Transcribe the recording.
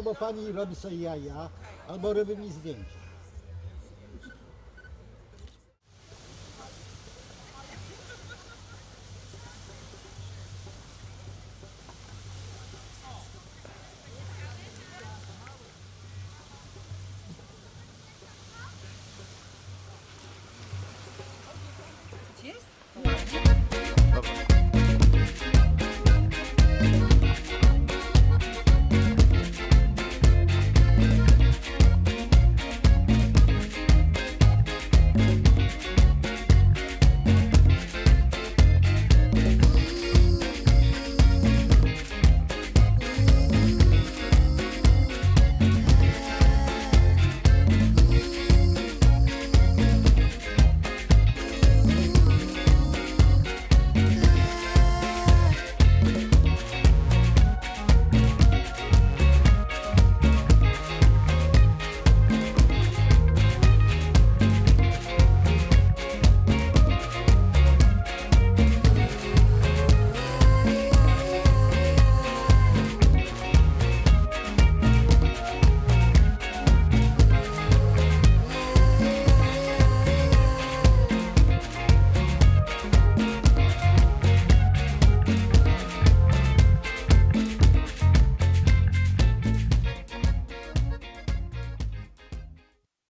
albo pani robi sobie jaja, albo robi mi zdjęcie.